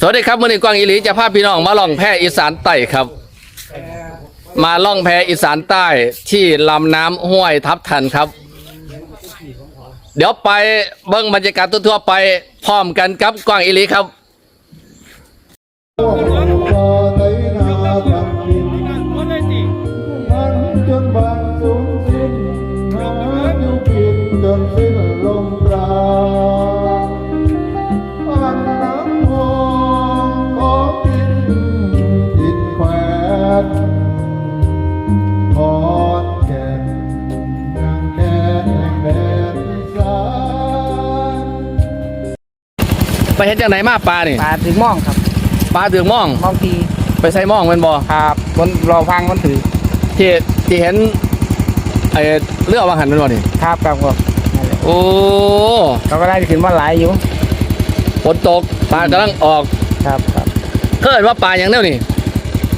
สวัสดีครับมือนี้กวางอีลีจะพาพี่น้องมาล่องแพอีสานใต้ครับ มาล่องแพอีสานใต้ที่ลำน้ำห้วยทับทันครับ เดี๋ยวไปเบิ้งบรรยากาศทั่วๆไปพร้อมกันครับกวางอีลีครับ เห็นจากไหนมาปลานี่ปลาถึงม่องครับปลาถึงม่อง ม่องทีไปใส่ม่องเป็นบ่ครับคนรอฟังคนถือที่ที่เห็นไอ้เรือวางหันเป็นบ่นี่ครับครับผมนั่นแหละโอ้เขาก็ได้ขึ้นมาหลายอยู่ฝนตกปลากำลังออกครับครับเคยว่าปลาอย่างเนี้ยนี่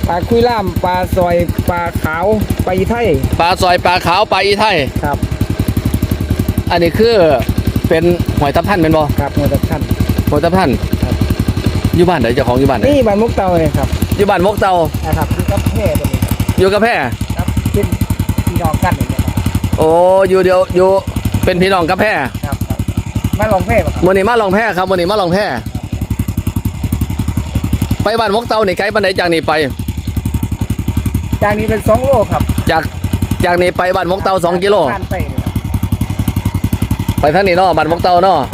ปลาคุยล่ามปลาซอยปลาขาวปลาอีไทยปลาซอยปลาขาวปลาอีไทยครับอันนี้คือเป็นหอยทับท่านเป็นบ่ครับหมดทุกท่านห อยทับท่านครับ อยู่บ้านไหนเจ้าของอยู่บ้านไหนนี่บ้านมุกเตาเลยครับอยู่บ้านมกเตานะครับที่กับแพร่ตัวนี้อยู่กับแพร่ครับเป็นพี่น้องกันเลยนะครับโอ้อยู่เดียวอยู่เป็นพี่น้องกับแพร่ครับครับมาลองแพร่ป่ะครับมื่อนี้มาลองแพร่ครับมื่อนี้มาลองแพร่ไปบ้านมกเตานี่ไกลบ้านไหนจากนี่ไป จานนี้เป็นสองโลครับจากจากนี่ไปบ้านมกเตาสองกิโลผ่านไปเลยครับไปทางนี้เนาะบ้านมกเตาเนาะไปกำลัอ่าง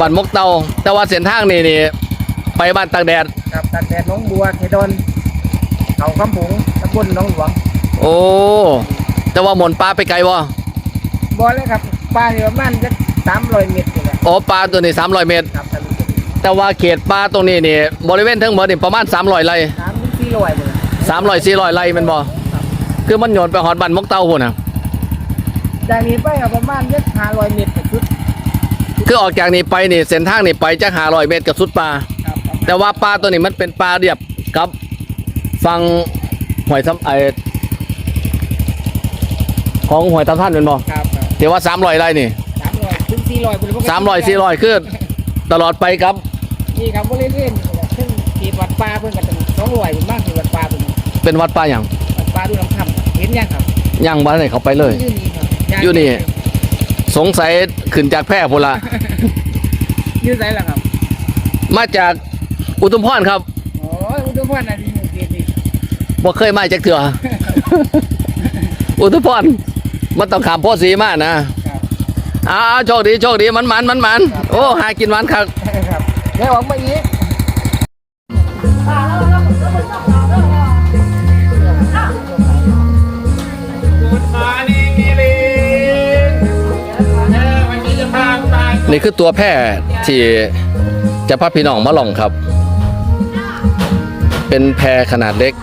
บ้านมกเตาแต่ว่าเส้นทางนี่นี่ไปบ้านตากแดดครับตัดแดดหน้องบัวเขดอนเขาคำผงตำบลหน้องหลวงโอ้แต่ว่าหมนปลาไปไกลบ่บ่เลยครับปลานี่ประมาณจะสามร้อยเมตรนี่แหละโอ้ปลาตัวนี้300เมตร ครับทะลุแต่ว่าเขตปลาตรงนี้นี่บริเวณทั้งหมดนี่ประมาณ300ไร่สามถึงสี่ร้อยเลย300 400ไร่แมันบ่คือมันโยนไปหอดบ้านมกเตาพุ่นน่ะจากนี้ไปอะประมาณยักห้าร้อยเมตรชุด คือออกจากนี้ไปนี่เส้นทางนี่ไปจัก500เมตรกับสุดปลาครับแต่ว่าปลาตัวนี้มันเป็นปลาเรียบกับฟังหอยทำไอของหอยทับท่านเป็นบ่ครับเดี๋ยวว่า300ไร่นี่สามร้อยถึงสี่ร้อย300 400คือตลอดไปครับนี่ครับบริเวณซึ่งขีดวัดปลาเพิ่นกันสองร้อยเป็นมากขีดวัดปลาเพิ่นเป็นวัดปลาอย่างวัดปลาดูน้ำคำเห็นยังครับย่างบ้านไหนเขาไปเลยอยู่นี่ครับอยู่นี่ สงสัยขึ้นจากแพร่พุ่นละอยู่ไหนล่ะครับมาจากอุทุมพรครับโอ้ยอุดมพรอันนี้หมู่เขตนี่บ่เคยมาจากเถื่อ อุทุมพรมันต้องขามโพธิ์สีมานะครับอ้าวโชคดีโชคดีมันมันมันมันโอ้หากินมันครับ ครับเดี๋ยวออกมาอีก นี่คือตัวแพร่ที่จะพาพี่น้องมาลองครับ เป็นแพรขนาดเล็ก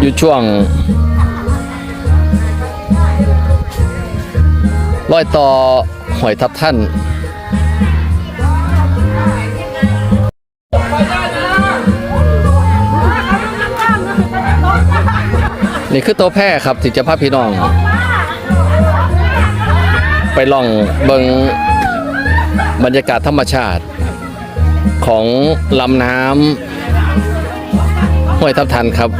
อยู่ช่วงร้อยต่อหอยทับท่าน นี่คือตัวแพร่ครับที่จะพาพี่น้อง ไปล่องเบิงบรรยากาศธรรมชาติ ของลำน้ำห้วยทับทันครับ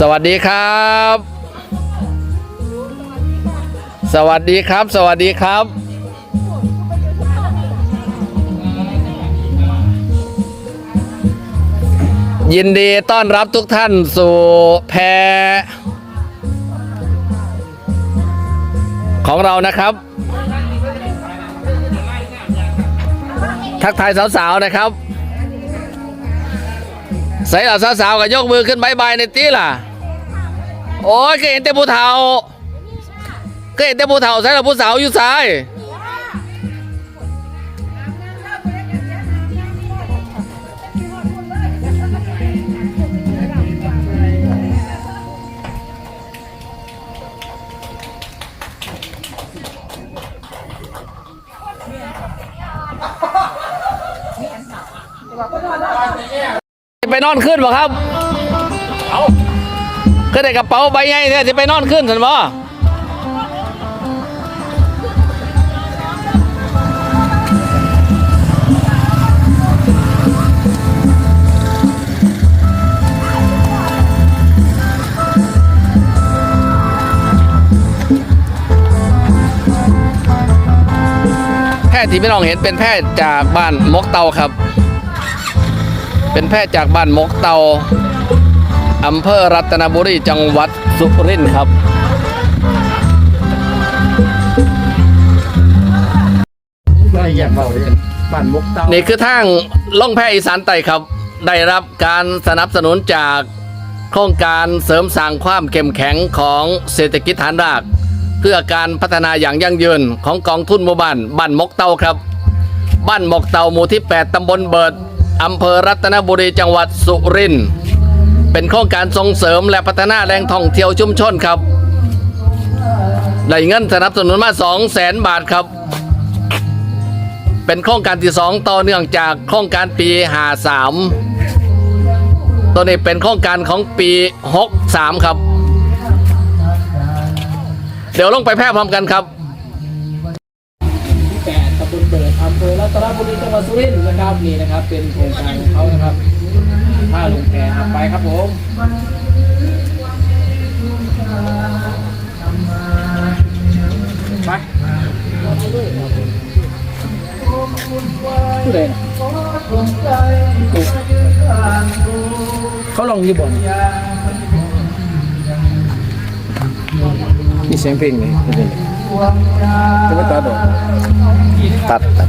สวัสดีครับ สวัสดีครับ สวัสดีครับ ยินดีต้อนรับทุกท่านสู่แพรของเรานะครับ ทักทายสาวๆนะครับ ใส่หละสาวๆก็ยกมือขึ้นบายบายในตีล่ะ โอ้ยก็เห็นแต่ผู้เฒ่าก็เห็นแต่ผู้เฒ่าใส่หละผู้สาวอยู่ซ้าย ไปนอนขึ้นบ่ครับ เอาขึ้นในกระเป๋าใบใหญ่เนี่ยจะไปนอนขึ้นสันบ่แพทย์ที่พี่น้องเห็นเป็นแพทย์จากบ้านมกเตาครับ เป็นแพทย์จากบ้านมกเตาอำเภอรัตนบุรีจังหวัดสุรินทร์ครับอยากบอกเลยบ้านมุกเต้านี่คือทางล่องแพอีสานไต่ครับ ได้รับการสนับสนุนจากโครงการเสริมสร้างความเข้มแข็งของเศรษฐกิจฐานราก เพื่อการพัฒนาอย่างยั่งยืนของกองทุนหมู่บ้านบ้านมกเตาครับ บ้านมกเตาหมู่ที่ 8 ตำบลเบิด อำเภอรัตนบุรีจังหวัดสุรินทร์เป็นโครงการส่งเสริมและพัฒนาแหล่งท่องเที่ยวชุมชนครับได้เงินสนับสนุนมา 2 0 0แสนบาทครับ เป็นโครงการที่ 2 ต่อเนื่องจากโครงการปี 53 ตัวนี้เป็นโครงการของปี 63 ครับ เดี๋ยวลงไปแพร่พร้อมกันครับ รัตนบุรีจังหวัดสุรินทร์นะครับนี่นะครับ เป็นโครงการของเขานะครับท่าลงแพรไปครับผมไปผู้ใดเขาลองอยี่บ่นมีเสียงเพลงไหมไม่นจะไม่ตัดหรอตัดตัด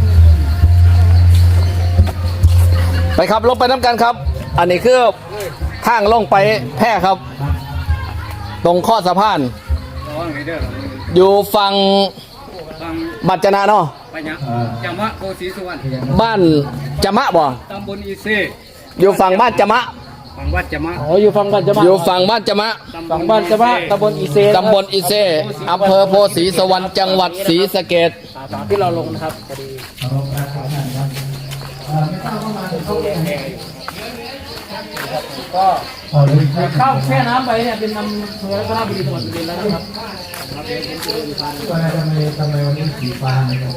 ไปครับลงไปน้ำกันครับ อันนี้คือทางลงไปแพร่ครับ ตรงข้อสะพานระวังให้เด้ออยู่ฝั่งฟังบัตรจนะเนาะปัญญาจามะโกศรีสุวรรณบ้านจะมะบ่ตำบลอีเซอยู่ฝั่งบ้านจะมะฝั่งวัดจามะอ๋ออยู่ฝั่งบ้านจะมาอยู่ฝั่งบ้านจะมะฝั่งบ้านจะมาตำบลอีเซตำบลอีเซอำเภอโพธิ์ศรีสวรรค์จังหวัดศรีสะเกษตามที่เราลงนะครับพอดี ก็เข้าแช่น้ำไปเนี่ยเป็นนำเพื่อพระบุรีจังหวัดสุรินทร์แล้วนะครับทำไมทำไมวันนี้สีฟ้านะครับ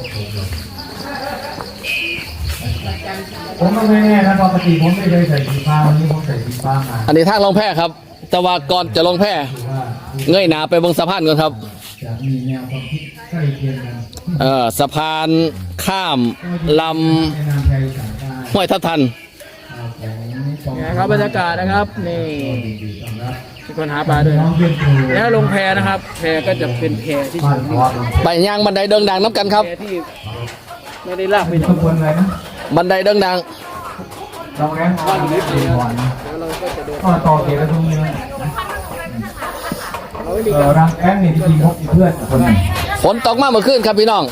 ผมก็ไม่แน่นะปกติผมไม่เคยใส่สีฟ้าวันนี้ผมใส่สีฟ้ามาอันนี้ทางลงแพร่ครับ แต่ว่าก่อนจะลงแพร่เงยหนาไปบนสะพานก่อนครับจะมีแนวความคิดใกล้เคียงกัน เออสะพานข้ามลในนามไทยสายใต้ำห้วยทับทันของนะครับบรรยากาศนะครับนี่ดีต้อนรับมีคนหาปลาด้วยน้อนะงเพื่อนครูแล้วลงแพนะครับ แพก็จะเป็นแพที่บ้าสูนงขอไปย่างบันไดเดิงดังน้ำกันครับแพที่ไม่ได้ลากไปไหนขบวนอะไรนะบันไดเดิงดังเราแง้มบ้านเล็กเลยก่อนนะแล้วเราก็จะเดินก็ต่อเกตตรงนี้นะเราไม่มีเออรังแอ้งนี่ที่จริงพบเพื่อนคนหนึ่ง ฝนตกมากเมื่อคืนครับพี่น้อง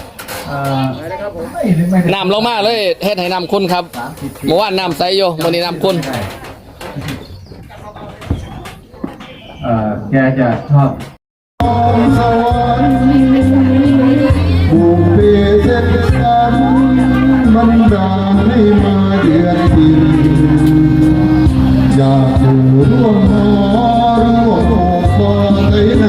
เออไปนะครับผมไม่ได้ไม่ได้น้ำลงมาเลยเฮ็ดให้น้ำคุณครับสามสิบปีเมื่อวานน้ำใสอยู่วันนี้น้ำคุณเอ่อแกจะชอบสวรรค์บุพเพเส้นกันมันดาให้มาเยือนดินอยากอยู่ร่วมหอร่วมโอบกอดไถนา